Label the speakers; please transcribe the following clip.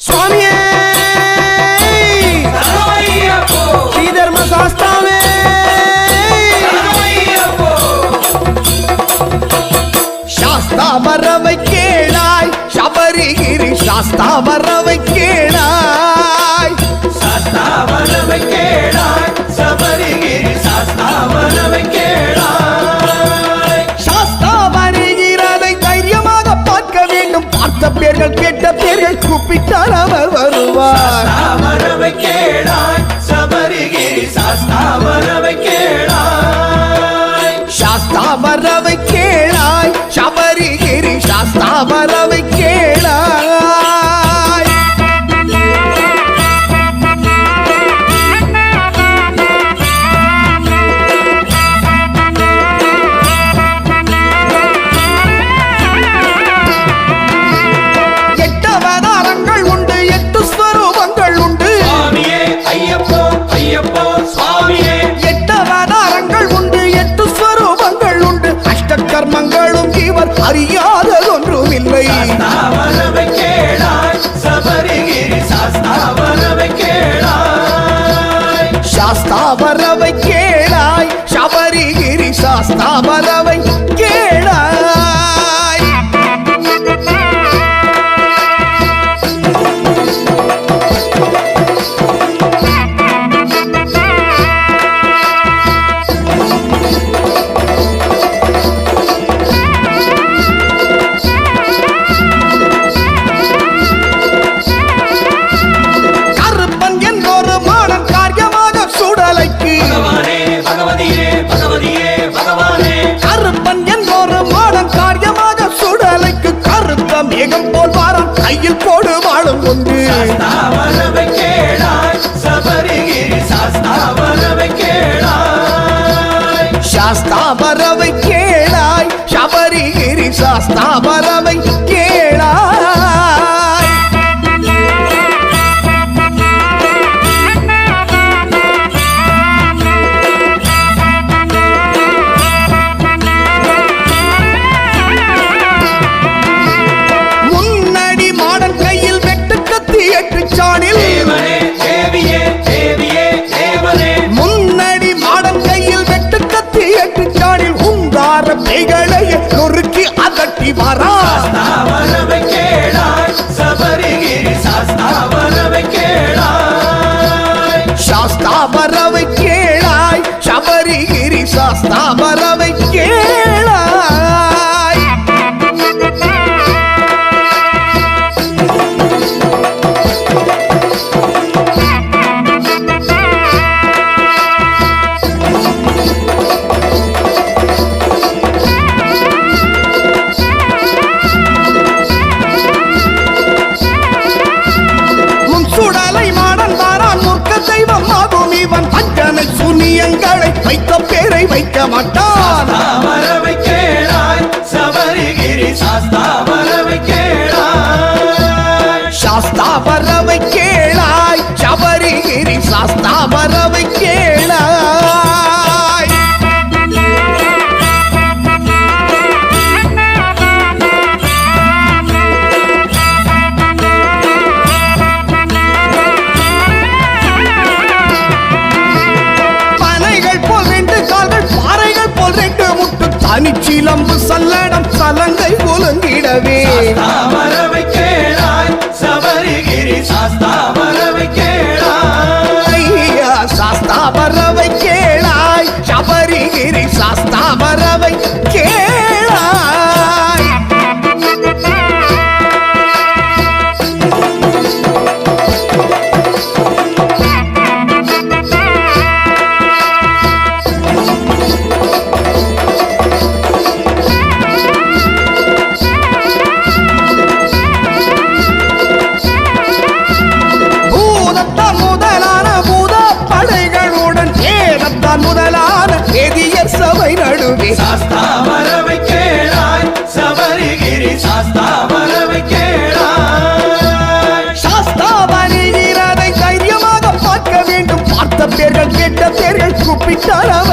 Speaker 1: சுவாமியே! ஸ்ரீதர்ம
Speaker 2: சரணமையப்போ
Speaker 1: சாஸ்தா மரவை கேளாய் சபரிகிரி சாஸ்தா மரவை கேளாய். பேர்கள் கூப்பிட்டால் அவர் வருவார்.
Speaker 2: சாஸ்தாவனவை கேளாய் சபரிகிரி சாஸ்தாவனவை கேளாய்.
Speaker 1: சாஸ்தா கர்மங்களும் இவர் அறியாததொன்றும் இல்லை
Speaker 2: சாஸ்தாவனவை கேளாய் சபரிகிரி சாஸ்தாவனவை கேளாய்.
Speaker 1: மேகம் போல் வாரம் கையில் போடு வாழும் ஒன்று.
Speaker 2: சாஸ்தாவனவை கேளாய். சபரிகிரி சாஸ்தாவனவை கேளாய்.
Speaker 1: சாஸ்தாபரவை சுடலை மாடன் வாரான் முற்க தெய்வம் ஆகும் இவன். பஞ்சனை சுனியங்களை வைத்த பேரை வைக்க மாட்டான்.
Speaker 2: சாஸ்தாவனவை கேளாய் சபரிகிரி சாஸ்தாவனவை கேளாய்.
Speaker 1: சாஸ்தாபரவை தனிச்சிலம்பு சல்லடம் சலங்கை ஒலுங்கிடவே
Speaker 2: சாஸ்தாவனவை கேளாய் சபரிகிரி சாஸ்தாவனவை கேளாய்
Speaker 1: ஐயா சாஸ்தாபரவை கேளாய் சபரிகிரி சாஸ்தாபரவை சபை நடுவே.
Speaker 2: சாஸ்தாவனவை கேளாய். சபரிகிரி சாஸ்தாவனவை கேளாய்.
Speaker 1: சாஸ்தா வருகிறதை தைரியமாக பார்க்க வேண்டும். பார்த்த பேர்கள் கேட்ட பேர்கள் கூப்பிட்டால் அவர்